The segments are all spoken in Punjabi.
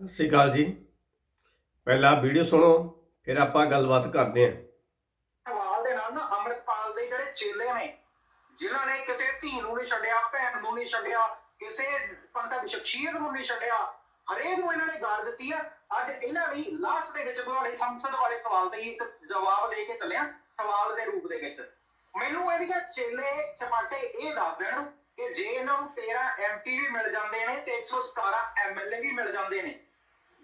ਸਤਿ ਸ਼੍ਰੀ ਅਕਾਲ ਜੀ। ਪਹਿਲਾਂ ਵੀਡੀਓ ਸੁਣੋ, ਫਿਰ ਆਪਾਂ ਗੱਲਬਾਤ ਕਰਦੇ ਹਾਂ। ਸਵਾਲ ਦੇ ਨਾਲ ਨਾ ਅੰਮ੍ਰਿਤਪਾਲ ਦੇ ਜਿਹੜੇ ਚੇਲੇ ਨੇ, ਜਿਨ੍ਹਾਂ ਨੇ ਕਿਸੇ ਧੀ ਨੂੰ ਨਹੀਂ ਛੱਡਿਆ, ਭੈਣ ਨੂੰ ਨਹੀਂ ਛੱਡਿਆ, ਕਿਸੇ ਪੰਥਕ ਸ਼ਖਸੀਅਤ ਨੂੰ ਨਹੀਂ ਛੱਡਿਆ, ਹਰੇਕ ਨੂੰ ਇਹਨਾਂ ਨੇ ਗਾਲ ਦਿੱਤੀ ਆ। ਅੱਜ ਇਹਨਾਂ ਨੇ ਲਾਸਟ ਦੇ ਵਿੱਚ ਤੁਹਾਡੇ ਸੰਸਦ ਵਾਲੇ ਸਵਾਲ ਤੇ ਇੱਕ ਜਵਾਬ ਦੇ ਕੇ ਚੱਲਿਆ ਸਵਾਲ ਦੇ ਰੂਪ ਦੇ ਵਿੱਚ। ਮੈਨੂੰ ਇਹਦੀਆਂ ਚੇਲੇ ਚਪਾਟੇ ਇਹ ਦੱਸ ਦੇਣ ਕਿ ਜੇ ਇਹਨਾਂ ਨੂੰ 13 ਐਮਪੀ ਵੀ ਮਿਲ ਜਾਂਦੇ ਨੇ ਤੇ 117 ਐਮਐਲਏ ਵੀ ਮਿਲ ਜਾਂਦੇ ਨੇ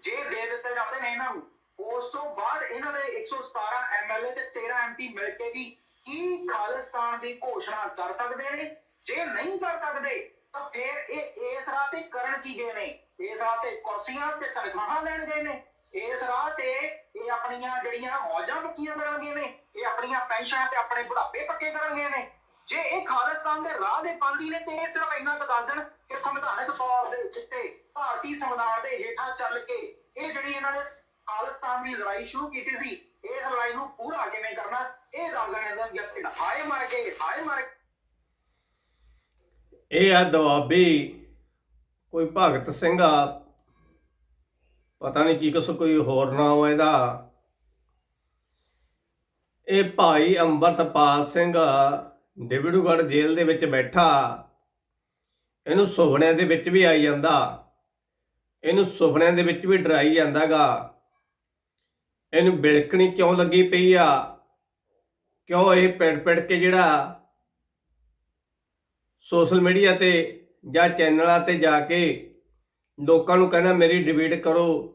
ਜੇ ਦੇ ਦਿੱਤੇ ਜਾਂਦੇ ਨੇ ਇਹਨਾਂ ਨੂੰ, ਉਸ ਤੋਂ ਬਾਅਦ ਇਹਨਾਂ ਦੇ 117 ਐਮਐਲਏ ਤੇ 13 ਐਮਪੀ ਮਿਲ ਕੇ ਵੀ ਕੀ ਖਾਲਿਸਤਾਨ ਦੀ ਘੋਸ਼ਣਾ ਕਰ ਸਕਦੇ ਨੇ? ਜੇ ਨਹੀਂ ਕਰ ਸਕਦੇ, ਤਾਂ ਫਿਰ ਇਹ ਇਸ ਰਾਹ ਤੇ ਕਰਨ ਕੀ ਗਏ ਨੇ? ਇਸ ਰਾਹ ਤੇ ਕੁਰਸੀਆਂ ਤੇ ਤਨਖਾਹਾਂ ਲੈਣ ਗਏ ਨੇ। ਇਸ ਰਾਹ ਤੇ ਇਹ ਆਪਣੀਆਂ ਜਿਹੜੀਆਂ ਮੌਜਾਂ ਪੱਕੀਆਂ ਕਰਨਗੇ ਨੇ, ਇਹ ਆਪਣੀਆਂ ਪੈਨਸ਼ਨਾਂ ਤੇ ਆਪਣੇ ਬੁਢਾਪੇ ਪੱਕੇ ਕਰਨਗੇ ਨੇ। ਜੇ ਇਹ ਖਾਲਿਸਤਾਨ ਦੇ ਰਾਹ ਦੇ ਪਾਂਦੀ ਨੇ, ਤੇ ਇਹ ਸਿਰਫ ਇੰਨਾ ਕੁ ਦੱਸ ਦੇਣ ਕਿ ਸੰਵਿਧਾਨਕ ਤੌਰ ਦੇ ਉੱਤੇ ਭਾਰਤੀ ਸੰਵਿਧਾਨ ਦੇ ਹੇਠਾਂ ਚੱਲ ਕੇ ਇਹ ਜਿਹੜੀ ਇਹਨਾਂ ਨੇ ਖਾਲਿਸਤਾਨ ਦੀ ਲੜਾਈ ਸ਼ੁਰੂ ਕੀਤੀ ਸੀ ਇਸ ਲੜਾਈ ਨੂੰ ਪੂਰਾ ਕਿਵੇਂ ਕਰਨਾ, ਇਹ ਦੱਸ ਦੇਣ ਇਹਨਾਂ ਦੀਆਂ ਹਾਏ ਮਰ ਗਏ, ਹਾਏ ਮਰ ਇਹ ਆ ਦੁਆਬੀ, ਕੋਈ ਭਗਤ ਸਿੰਘ ਆ, ਪਤਾ ਨਹੀਂ ਕੀ ਕੁਛ, ਕੋਈ ਹੋਰ ਨਾਮ ਆ ਇਹਦਾ। ਇਹ ਭਾਈ ਅੰਮ੍ਰਿਤਪਾਲ ਸਿੰਘ ਡਿਬੜੂਗੜ੍ਹ ਜੇਲ੍ਹ ਦੇ ਵਿੱਚ ਬੈਠਾ, ਇਹਨੂੰ ਸੁਪਨਿਆਂ ਦੇ ਵਿੱਚ ਵੀ ਆਈ ਜਾਂਦਾ, ਇਹਨੂੰ ਸੁਪਨਿਆਂ ਦੇ ਵਿੱਚ ਵੀ ਡਰਾਈ ਜਾਂਦਾਗਾ। ਇਹਨੂੰ ਬਿਲਕਣੀ ਕਿਉਂ ਲੱਗੀ ਪਈ ਆ? ਕਿਉਂ ਇਹ ਪਿੜ ਪਿੜ ਕੇ ਜਿਹੜਾ ਸੋਸ਼ਲ ਮੀਡੀਆ ਤੇ ਜਾਂ ਚੈਨਲਾਂ ਤੇ ਜਾ ਕੇ ਲੋਕਾਂ ਨੂੰ ਕਹਿੰਦਾ, ਮੇਰੀ ਡਿਬੇਟ ਕਰੋ,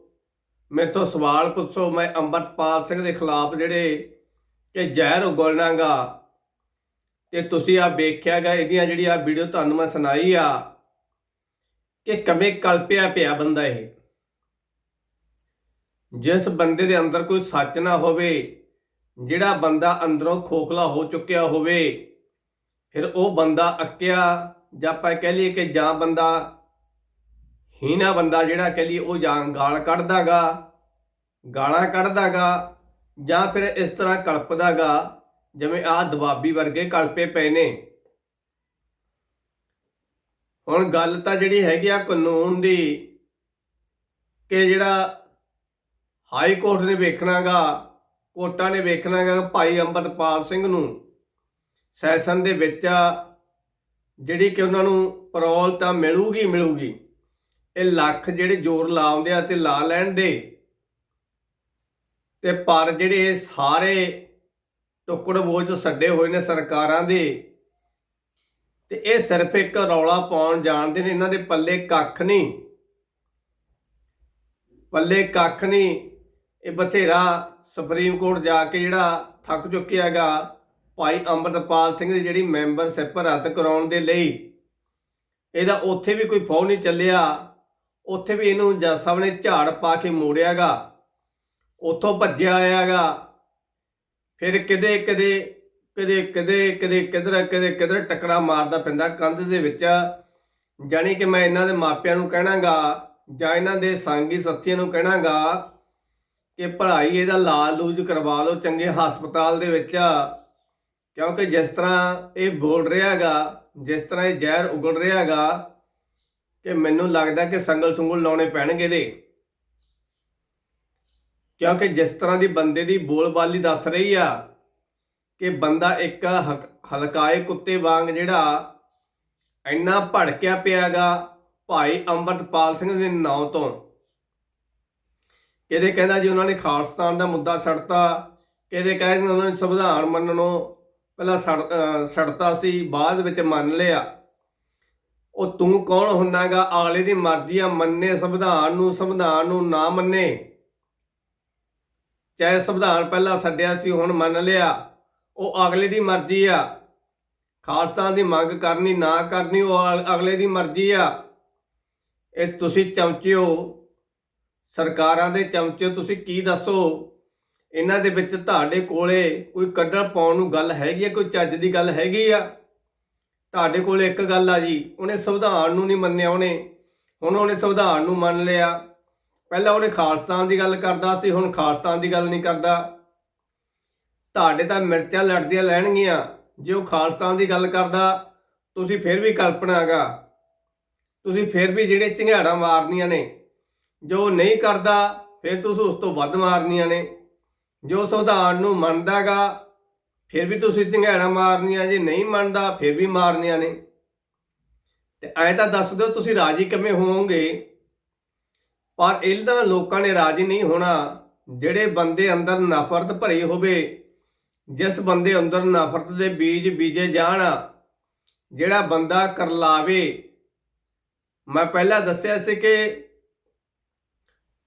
ਮੈਥੋਂ ਸਵਾਲ ਪੁੱਛੋ, ਮੈਂ ਅੰਮ੍ਰਿਤਪਾਲ ਸਿੰਘ ਦੇ ਖਿਲਾਫ ਜਿਹੜੇ ਕਿ ਜ਼ਹਿਰ ਉਗਲਣਾਗਾ ਤੇ ਤੁਸੀਂ ਆ ਵੇਖਿਆਗਾ ਇਹਦੀਆਂ ਜਿਹੜੀ ਆ ਵੀਡੀਓ ਤੁਹਾਨੂੰ ਮੈਂ ਸੁਣਾਈ ਆ, ਕਿ ਕਮੇ ਕਲਪਿਆ ਪਿਆ ਬੰਦਾ ਇਹ। ਜਿਸ ਬੰਦੇ ਦੇ ਅੰਦਰ ਕੋਈ ਸੱਚ ਨਾ ਹੋਵੇ, ਜਿਹੜਾ ਬੰਦਾ ਅੰਦਰੋਂ ਖੋਖਲਾ ਹੋ ਚੁੱਕਿਆ ਹੋਵੇ, ਫਿਰ ਉਹ ਬੰਦਾ ਅੱਕਿਆ, ਜਾਂ ਆਪਾਂ ਕਹਿ ਲਈਏ ਕਿ ਜਾਂ ਬੰਦਾ ਹੀਣਾ ਬੰਦਾ ਜਿਹੜਾ ਕਹਿ ਲਈਏ, ਉਹ ਜਾਂ ਗਾਲ ਕੱਢਦਾਗਾ ਗਾਲਾਂ ਕੱਢਦਾਗਾ ਜਾਂ ਫਿਰ ਇਸ ਤਰ੍ਹਾਂ ਕਲਪਦਾਗਾ ਜਿਵੇਂ ਆਹ ਦਬਾਬੀ ਵਰਗੇ ਕਲਪੇ ਪਏ ਨੇ। ਹੁਣ ਗੱਲ ਤਾਂ ਜਿਹੜੀ ਹੈਗੀ ਆ ਕਾਨੂੰਨ ਦੀ, ਕਿ ਜਿਹੜਾ ਹਾਈ ਕੋਰਟ ਨੇ ਵੇਖਣਾਗਾ ਕੋਟਾਂ ਨੇ ਵੇਖਣਾਗਾ ਕਿ ਭਾਈ ਅੰਮ੍ਰਿਤਪਾਲ ਸਿੰਘ ਨੂੰ, ਸੈਸ਼ਨ ਦੇ ਵਿੱਚ ਜਿਹੜੀ ਕਿ ਉਹਨਾਂ ਨੂੰ ਪਰੋਲ ਤਾਂ ਮਿਲੂਗੀ ਮਿਲੂਗੀ। ਇਹ ਲੱਖ ਜਿਹੜੇ ਜ਼ੋਰ ਲਾਉਂਦੇ ਆ ਤੇ ਲਾ ਲੈਣ ਦੇ। ਤੇ ਪਰ ਜਿਹੜੇ ਸਾਰੇ ਟੁਕੜ ਬੋਝ ਛੱਡੇ ਹੋਏ ਨੇ ਸਰਕਾਰਾਂ ਦੇ। ਤੇ ਇਹ ਸਿਰਫ ਇੱਕ ਰੌਲਾ ਪਾਉਣ ਜਾਣਦੇ ਨੇ, ਇਹਨਾਂ ਦੇ ਪੱਲੇ ਕੱਖ ਨਹੀਂ। ਪੱਲੇ ਕੱਖ ਨਹੀਂ। ਇਹ ਬਥੇਰਾ ਸੁਪਰੀਮ ਕੋਰਟ ਜਾ ਕੇ ਜਿਹੜਾ ਥੱਕ ਚੁੱਕਿਆ ਹੈਗਾ, ਭਾਈ ਅੰਮ੍ਰਿਤਪਾਲ ਸਿੰਘ ਦੀ ਜਿਹੜੀ ਮੈਂਬਰਸ਼ਿਪ ਰੱਦ ਕਰਾਉਣ ਦੇ ਲਈ। ਇਹਦਾ ਉੱਥੇ ਵੀ ਕੋਈ ਫੌ ਨਹੀਂ ਚੱਲਿਆ। ਉੱਥੇ ਵੀ ਇਹਨੂੰ ਜੱਜ ਸਾਹਿਬ ਨੇ ਝਾੜ ਪਾ ਕੇ ਮੋੜਿਆਗਾ ਉੱਥੋਂ ਭੱਜਿਆ ਆਇਆਗਾ ਫਿਰ ਕਿਤੇ ਕਿਤੇ ਕਦੇ ਕਦੇ ਕਦੇ ਕਿਧਰ ਕਦੇ ਕਿਧਰ ਟਕਰਾ ਮਾਰਦਾ ਪੈਂਦਾ ਕੰਧ ਦੇ ਵਿੱਚ। ਜਾਣੀ ਕਿ ਮੈਂ ਇਹਨਾਂ ਦੇ ਮਾਪਿਆਂ ਨੂੰ ਕਹਿਣਾਗਾ ਜਾਂ ਇਹਨਾਂ ਦੇ ਸੰਗੀ ਸਾਥੀਆਂ ਨੂੰ ਕਹਿਣਾਗਾ ਕਿ ਪੜ੍ਹਾਈ ਇਹਦਾ ਲਾਲ ਲੂਜ ਕਰਵਾ ਲਓ ਚੰਗੇ ਹਸਪਤਾਲ ਦੇ ਵਿੱਚ। ਕਿਉਂਕਿ ਜਿਸ ਤਰ੍ਹਾਂ ਇਹ ਬੋਲ ਰਿਹਾਗਾ, ਜਿਸ ਤਰ੍ਹਾਂ ਇਹ ਜ਼ਹਿਰ ਉਗਲ ਰਿਹਾਗਾ ਕਿ ਮੈਨੂੰ ਲੱਗਦਾ ਕਿ ਸੰਗਲ ਸੁੰਗਲ ਲਾਉਣੇ ਪੈਣਗੇ ਇਹਦੇ। ਕਿਉਂਕਿ ਜਿਸ ਤਰ੍ਹਾਂ ਦੀ ਬੰਦੇ ਦੀ ਬੋਲਬਾਲੀ ਦੱਸ ਰਹੀ ਆ ਕਿ ਬੰਦਾ ਇੱਕ ਹਕ- ਹਲਕਾਏ ਕੁੱਤੇ ਵਾਂਗ ਜਿਹੜਾ ਇੰਨਾ ਭੜਕਿਆ ਪਿਆਗਾ ਭਾਈ ਅੰਮ੍ਰਿਤਪਾਲ ਸਿੰਘ ਦੇ ਨਾਂ ਤੋਂ। ਕਿਹਦੇ ਕਹਿੰਦਾ ਜੀ ਉਹਨਾਂ ਨੇ ਖਾਲਸਤਾਨ ਦਾ ਮੁੱਦਾ ਛੱਡਤਾ ਕਿਹਦੇ ਕਹਿੰਦੇ ਉਹਨਾਂ ਨੇ ਸੰਵਿਧਾਨ ਮੰਨਣੋਂ ਪਹਿਲਾਂ ਛੱਡ ਛੱਡਤਾ ਸੀ, ਬਾਅਦ ਵਿੱਚ ਮੰਨ ਲਿਆ। ਉਹ ਤੂੰ ਕੌਣ ਹੁੰਨਾਗਾ? ਆਲੇ ਦੀ ਮਰਜ਼ੀ ਆ, ਮੰਨੇ ਸੰਵਿਧਾਨ ਨੂੰ ਸੰਵਿਧਾਨ ਨੂੰ ਨਾ ਮੰਨੇ। ਚਾਹੇ ਸੰਵਿਧਾਨ ਪਹਿਲਾਂ ਛੱਡਿਆ ਸੀ, ਹੁਣ ਮੰਨ ਲਿਆ। ਉਹ ਅਗਲੇ ਦੀ ਮਰਜ਼ੀ ਆ। ਖਾਲਸਤਾਨ ਦੀ ਮੰਗ ਕਰਨੀ, ਨਾ ਕਰਨੀ, ਉਹ ਅਗਲੇ ਦੀ ਮਰਜ਼ੀ ਆ। ਇਹ ਤੁਸੀਂ ਚਮਚਿਓ। ਸਰਕਾਰਾਂ ਦੇ ਚਮਚੇ, ਤੁਸੀਂ ਕੀ ਦੱਸੋ? ਇਹਨਾਂ ਦੇ ਵਿੱਚ ਤੁਹਾਡੇ ਕੋਲੇ ਕੋਈ ਕੱਢਣ ਪਾਉਣ ਨੂੰ ਗੱਲ ਹੈਗੀ ਆ, ਕੋਈ ਚੱਜ ਦੀ ਗੱਲ ਹੈਗੀ ਆ? ਤੁਹਾਡੇ ਕੋਲੇ ਇੱਕ ਗੱਲ ਆ ਜੀ, ਉਹਨੇ ਸੰਵਿਧਾਨ ਨੂੰ ਨਹੀਂ ਮੰਨਿਆ ਉਹਨੇ। ਹੁਣ ਉਹਨੇ ਸੰਵਿਧਾਨ ਨੂੰ ਮੰਨ ਲਿਆ। ਪਹਿਲਾਂ ਉਹਨੇ ਖਾਲਸਤਾਨ ਦੀ ਗੱਲ ਕਰਦਾ ਸੀ, ਹੁਣ ਖਾਲਸਤਾਨ ਦੀ ਗੱਲ ਨਹੀਂ ਕਰਦਾ। ਤੁਹਾਡੇ ਤਾਂ ਮਿਰਚਾਂ ਲੜਦੀਆਂ ਲੈਣਗੀਆਂ। ਜੇ ਉਹ ਖਾਲਸਤਾਨ ਦੀ ਗੱਲ ਕਰਦਾ, ਤੁਸੀਂ ਫਿਰ ਵੀ ਕਲਪਨਾ ਹੈਗਾ। ਤੁਸੀਂ ਫਿਰ ਵੀ ਜਿਹੜੇ ਝੰਗਾੜਾਂ ਮਾਰਨੀਆਂ ਨੇ, ਜੋ ਨਹੀਂ ਕਰਦਾ, ਫਿਰ ਤੁਸੀਂ ਉਸ ਤੋਂ ਵੱਧ ਮਾਰਨੀਆਂ ਨੇ। ਜੋ ਸੰਵਿਧਾਨ ਨੂੰ ਮੰਨਦਾਗਾ ਫਿਰ ਵੀ ਤੁਸੀਂ ਝੰਗਾਣਾ ਮਾਰਨੀਆਂ। ਜੇ ਨਹੀਂ ਮੰਨਦਾ, ਫਿਰ ਵੀ ਮਾਰਨੀਆਂ ਨੇ। ਤੇ ਐਂ ਤਾਂ ਦੱਸ ਦਿਓ, ਤੁਸੀਂ ਰਾਜੀ ਕਿਵੇਂ ਹੋਵੋਗੇ? ਪਰ ਇਹਨਾਂ ਲੋਕਾਂ ਨੇ ਰਾਜੀ ਨਹੀਂ ਹੋਣਾ। ਜਿਹੜੇ ਬੰਦੇ ਅੰਦਰ ਨਫ਼ਰਤ ਭਰੀ ਹੋਵੇ, ਜਿਸ ਬੰਦੇ ਅੰਦਰ ਨਫ਼ਰਤ ਦੇ ਬੀਜ ਬੀਜੇ ਜਾਣ, ਜਿਹੜਾ ਬੰਦਾ ਕਰਲਾਵੇ। ਮੈਂ ਪਹਿਲਾਂ ਦੱਸਿਆ ਸੀ ਕਿ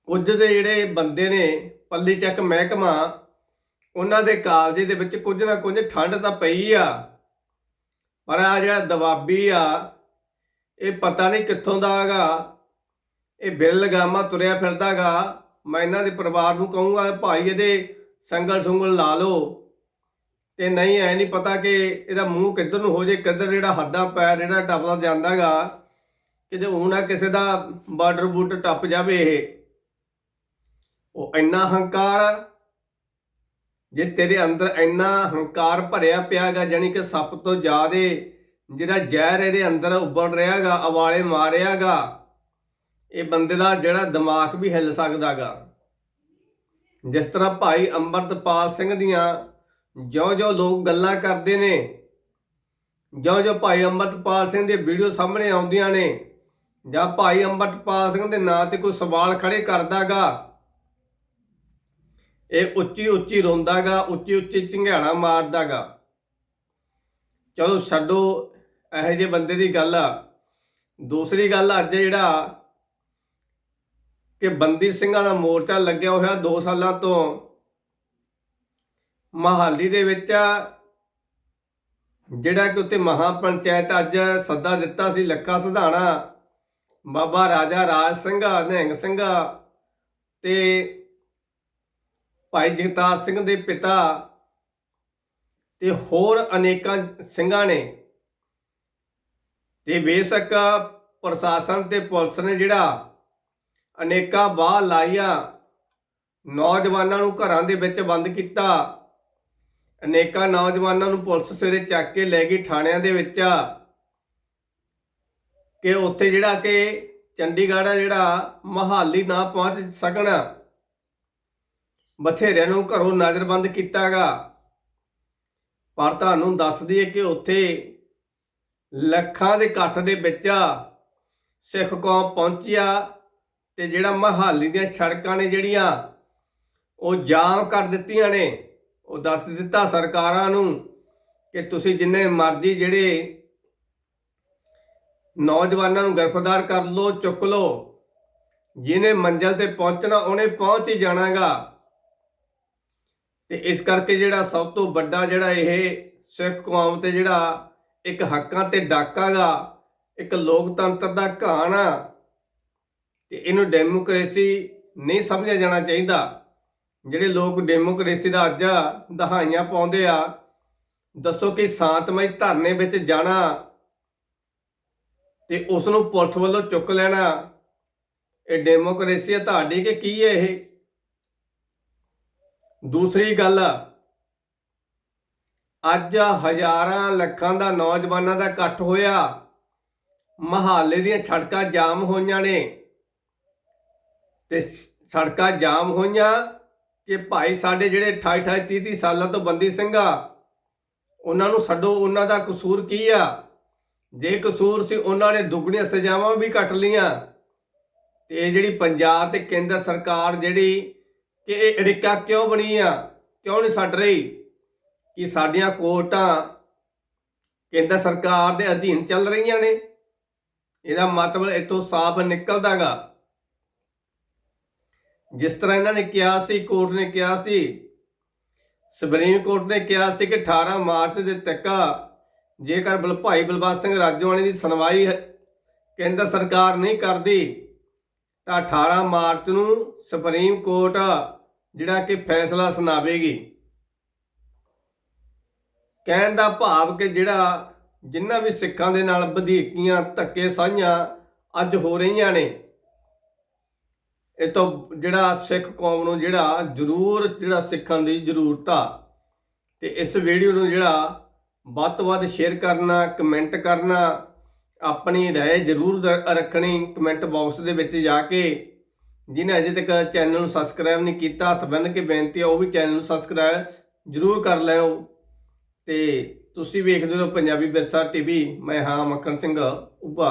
ਕੁਝ ਦੇ ਜਿਹੜੇ ਬੰਦੇ ਨੇ ਪੱਲੀ ਚੱਕ ਮਹਿਕਮਾ, ਉਹਨਾਂ ਦੇ ਕਾਲਜੇ ਦੇ ਵਿੱਚ ਕੁਝ ਨਾ ਕੁਝ ਠੰਡ ਤਾਂ ਪਈ ਆ। ਪਰ ਆ ਜਿਹੜਾ ਦਵਾਬੀ ਆ, ਇਹ ਪਤਾ ਨਹੀਂ ਕਿੱਥੋਂ ਦਾ ਹੈਗਾ। ਇਹ ਬਿੱਲ ਲਗਾਮਾ ਤੁਰਿਆ ਫਿਰਦਾਗਾ। ਮੈਂ ਇਹਨਾਂ ਦੇ ਪਰਿਵਾਰ ਨੂੰ ਕਹੂੰਗਾ, ਭਾਈ ਇਹਦੇ ਸੰਗਲ ਸੁੰਗਲ ਲਾ ਲਓ। ਤੇ ਨਹੀਂ, ਐ ਨਹੀਂ ਪਤਾ ਕਿ ਇਹਦਾ ਮੂੰਹ ਕਿੱਧਰ ਨੂੰ ਹੋ ਜੇ, ਕਿੱਧਰ ਜਿਹੜਾ ਹੱਦਾਂ ਪੈਰ ਜਿਹੜਾ ਟੱਪਦਾ ਜਾਂਦਾਗਾ। ਕਿਤੇ ਉਹ ਨਾ ਕਿਸੇ ਦਾ ਬਾਰਡਰ ਬੂਟ ਟੱਪ ਜਾਵੇ ਇਹ। ਉਹ ਇੰਨਾ ਹੰਕਾਰ, ਜੇ ਤੇਰੇ ਅੰਦਰ ਇੰਨਾ ਹੰਕਾਰ ਭਰਿਆ ਪਿਆਗਾ ਜਾਨੀ ਕਿ ਸੱਪ ਤੋਂ ਜ਼ਿਆਦੇ ਜਿਹੜਾ ਜ਼ਹਿਰ ਇਹਦੇ ਅੰਦਰ ਉੱਬਲ ਰਿਹਾਗਾ, ਅਵਾਲੇ ਮਾਰਿਆਗਾ ਇਹ ਬੰਦੇ ਦਾ ਜਿਹੜਾ ਦਿਮਾਗ ਵੀ ਹਿੱਲ ਸਕਦਾਗਾ। ਜਿਸ ਤਰ੍ਹਾਂ ਭਾਈ ਅੰਮ੍ਰਿਤਪਾਲ ਸਿੰਘ ਦੀਆਂ ਜੋ-ਜੋ ਲੋਕ ਗੱਲਾਂ ਕਰਦੇ ਨੇ ਜੋ-ਜੋ ਭਾਈ ਅੰਮ੍ਰਿਤਪਾਲ ਸਿੰਘ ਦੀ ਵੀਡੀਓ ਸਾਹਮਣੇ ਆਉਂਦੀਆਂ ਨੇ, ਜਾਂ ਭਾਈ ਅੰਮ੍ਰਿਤਪਾਲ ਸਿੰਘ ਦੇ ਨਾਂ ਤੇ ਕੋਈ ਸਵਾਲ ਖੜੇ ਕਰਦਾਗਾ, ਇਹ ਉੱਚੀ ਉੱਚੀ ਰੋਂਦਾਗਾ ਉੱਚੀ ਉੱਚੀ ਝੰਗਾਣਾ ਮਾਰਦਾਗਾ। ਚਲੋ ਛੱਡੋ ਇਹੋ ਜਿਹੇ ਬੰਦੇ ਦੀ ਗੱਲ। ਆ ਦੂਸਰੀ ਗੱਲ ਅੱਜ ਜਿਹੜਾ ਕਿ ਬੰਦੀ ਸਿੰਘਾਂ ਦਾ ਮੋਰਚਾ ਲੱਗਿਆ ਹੋਇਆ 2 ਸਾਲਾਂ ਤੋਂ। ਮਹਾਲੀ ਦੇ ਵਿੱਚ ਜਿਹੜਾ ਕਿ ਉੱਤੇ ਮਹਾ ਪੰਚਾਇਤ ਅੱਜ ਸੱਦਾ ਦਿੱਤਾ ਸੀ, ਲੱਖਾ ਸਧਾਣਾ। ਬਾਬਾ ਰਾਜਾ ਰਾਜ ਸਿੰਘ, ਨਿਹੰਗ ਸਿੰਘ ਤੇ ਭਾਈ ਜਗਤਾਰ ਸਿੰਘ ਦੇ ਪਿਤਾ ਤੇ ਹੋਰ ਅਨੇਕਾਂ ਸਿੰਘਾਂ ਨੇ। ਤੇ ਬੇਸ਼ੱਕ ਪ੍ਰਸ਼ਾਸਨ ਤੇ ਪੁਲਿਸ ਨੇ ਜਿਹੜਾ ਅਨੇਕਾਂ ਬਾਹ ਲਾਈਆਂ। ਨੌਜਵਾਨਾਂ ਨੂੰ ਘਰਾਂ ਦੇ ਵਿੱਚ ਬੰਦ ਕੀਤਾ। ਅਨੇਕਾਂ ਨੌਜਵਾਨਾਂ ਨੂੰ ਪੁਲਿਸ ਸਵੇਰੇ ਚੱਕ ਕੇ ਲੈ ਗਈ ਥਾਣਿਆਂ ਦੇ ਵਿੱਚ। ਕਿ ਉੱਥੇ ਜਿਹੜਾ ਕਿ ਚੰਡੀਗੜ੍ਹ ਆ, ਜਿਹੜਾ ਮਹਾਲੀ ਨਾ ਪਹੁੰਚ ਸਕਣ। ਬਥੇਰਿਆਂ ਨੂੰ ਘਰੋਂ ਨਜ਼ਰਬੰਦ ਕੀਤਾਗਾ। ਪਰ ਤੁਹਾਨੂੰ ਦੱਸ ਦਈਏ ਕਿ ਉੱਥੇ ਲੱਖਾਂ ਦੇ ਇਕੱਠ ਦੇ ਵਿੱਚ ਸਿੱਖ ਕੌਮ ਪਹੁੰਚਿਆ ਤੇ ਜਿਹੜਾ ਮਹਾਲੀ ਦੀਆਂ ਸੜਕਾਂ ਨੇ ਜਿਹੜੀਆਂ, ਉਹ ਜਾਮ ਕਰ ਦਿੱਤੀਆਂ ਨੇ। ਉਹ ਦੱਸ ਦਿੱਤਾ ਸਰਕਾਰਾਂ ਨੂੰ ਕਿ ਤੁਸੀਂ ਜਿੰਨੇ ਮਰਜ਼ੀ ਜਿਹੜੇ ਨੌਜਵਾਨਾਂ ਨੂੰ ਗ੍ਰਿਫਤਾਰ ਕਰ ਲਓ, ਚੁੱਕ ਲਓ, ਜਿਹਨੇ ਮੰਜ਼ਲ ਤੇ ਪਹੁੰਚਣਾ, ਉਹਨੇ ਪਹੁੰਚ ਹੀ ਜਾਣਾਗਾ। ਤੇ ਇਸ ਕਰਕੇ ਜਿਹੜਾ ਸਭ ਤੋਂ ਵੱਡਾ ਜਿਹੜਾ ਇਹ ਸਿੱਖ ਕੌਮ ਤੇ ਜਿਹੜਾ ਇੱਕ ਹੱਕਾਂ ਤੇ ਡਾਕਾਗਾ, ਇੱਕ ਲੋਕਤੰਤਰ ਦਾ ਘਾਣ ਆ। ਤੇ ਇਹਨੂੰ ਡੈਮੋਕ੍ਰੇਸੀ ਨਹੀਂ ਸਮਝਿਆ ਜਾਣਾ ਚਾਹੀਦਾ। ਜਿਹੜੇ ਲੋਕ ਡੈਮੋਕ੍ਰੇਸੀ ਦਾ ਅੱਜ ਦਹਾਈਆਂ ਪਾਉਂਦੇ ਆ, ਦੱਸੋ ਕਿ ਸ਼ਾਂਤਮਈ ਧਰਨੇ ਵਿੱਚ ਜਾਣਾ ਤੇ ਉਸ ਨੂੰ ਪੁਲਿਸ ਵੱਲੋਂ ਚੁੱਕ ਲੈਣਾ, ਇਹ ਡੈਮੋਕ੍ਰੇਸੀ ਹੈ ਤੁਹਾਡੀ ਕਿ ਕੀ ਹੈ ਇਹ? ਦੂਸਰੀ ਗੱਲ, ਅੱਜ ਹਜ਼ਾਰਾਂ ਲੱਖਾਂ ਦਾ ਨੌਜਵਾਨਾਂ ਦਾ ਇਕੱਠ ਹੋਇਆ, ਮਹਾਲੇ ਦੀਆਂ ਸੜਕਾਂ ਜਾਮ ਹੋਈਆਂ ਨੇ। ਤੇ ਸੜਕਾਂ ਜਾਮ ਹੋਈਆਂ ਕਿ ਭਾਈ ਸਾਡੇ ਜਿਹੜੇ 28 28 30 30 ਸਾਲਾਂ ਤੋਂ ਬੰਦੀ ਸਿੰਘ ਆ, ਉਹਨਾਂ ਨੂੰ ਛੱਡੋ, ਉਹਨਾਂ ਦਾ ਕਸੂਰ ਕੀ ਆ? ਜੇ ਕਸੂਰ ਸੀ, ਉਹਨਾਂ ਨੇ ਦੁੱਗਣੀਆਂ ਸਜ਼ਾਵਾਂ ਵੀ ਕੱਟ ਲੀਆਂ ਤੇ ਇਹ ਜਿਹੜੀ ਪੰਜਾਬ ਤੇ ਕੇਂਦਰ ਸਰਕਾਰ ਜਿਹੜੀ ਕਿ ਇਹ ਅੜਿੱਕਾ ਕਿਉਂ ਬਣੀ ਆ? ਕਿਉਂ ਨਹੀਂ ਛੱਡ ਰਹੀ? ਕਿ ਸਾਡੀਆਂ ਕੋਰਟਾਂ ਕੇਂਦਰ ਸਰਕਾਰ ਦੇ ਅਧੀਨ ਚੱਲ ਰਹੀਆਂ ਨੇ। ਇਹਦਾ ਮਤਲਬ ਇਤੋਂ ਸਾਫ਼ ਨਿਕਲਦਾਗਾ। ਜਿਸ ਤਰ੍ਹਾਂ ਇਹਨਾਂ ਨੇ ਕਿਹਾ ਸੀ, ਕੋਰਟ ਨੇ ਕਿਹਾ ਸੀ, ਸੁਪਰੀਮ ਕੋਰਟ ਨੇ ਕਿਹਾ ਸੀ ਕਿ 18 ਮਾਰਚ ਦੇ ਤੱਕ ਜੇਕਰ ਬਲ, ਭਾਈ ਬਲਵੰਤ ਸਿੰਘ ਰਾਜੋਆਣੀ ਦੀ ਸੁਣਵਾਈ ਕੇਂਦਰ ਸਰਕਾਰ ਨਹੀਂ ਕਰਦੀ, ਤਾਂ 18 ਮਾਰਚ ਨੂੰ ਸੁਪਰੀਮ ਕੋਰਟ ਜਿਹੜਾ ਕਿ ਫੈਸਲਾ ਸੁਣਾਵੇਗੀ। ਕਹਿਣ ਦਾ ਭਾਵ ਕਿ ਜਿਹੜਾ ਜਿਨ੍ਹਾਂ ਵੀ ਸਿੱਖਾਂ ਦੇ ਨਾਲ ਵਧੀਕੀਆਂ, ਧੱਕੇ ਸਾਈਆਂ ਅੱਜ ਹੋ ਰਹੀਆਂ ਨੇ ਇਹ ਤੋਂ ਜਿਹੜਾ ਸਿੱਖ ਕੌਮ ਨੂੰ ਜਿਹੜਾ ਜ਼ਰੂਰ ਜਿਹੜਾ ਸਿੱਖਣ ਦੀ ਜ਼ਰੂਰਤ ਆ ਤੇ ਇਸ ਵੀਡੀਓ ਨੂੰ ਜਿਹੜਾ ਵੱਧ ਤੋਂ ਵੱਧ ਸ਼ੇਅਰ ਕਰਨਾ ਕਮੈਂਟ ਕਰਨਾ ਆਪਣੀ رائے ਜ਼ਰੂਰ ਰ- ਰੱਖਣੀ ਕਮੈਂਟ ਬਾਕਸ ਦੇ ਵਿੱਚ ਜਾ ਕੇ ਜਿਹਨੇ ਅਜੇ ਤੱਕ ਚੈਨਲ ਨੂੰ ਸਬਸਕ੍ਰਾਈਬ ਨਹੀਂ ਕੀਤਾ ਹੱਥ ਬੰਨ੍ਹ ਕੇ ਬੇਨਤੀ ਹੈ ਉਹ ਵੀ ਚੈਨਲ ਨੂੰ ਸਬਸਕ੍ਰਾਈਬ ਜ਼ਰੂਰ ਕਰ ਲੈਓ ਤੇ ਤੁਸੀਂ ਵੇਖਦੇ ਹੋ ਪੰਜਾਬੀ ਵਿਰਸਾ ਟੀਵੀ ਮੈਂ ਹਾਂ ਮੱਖਣ ਸਿੰਘ ਉਭਾ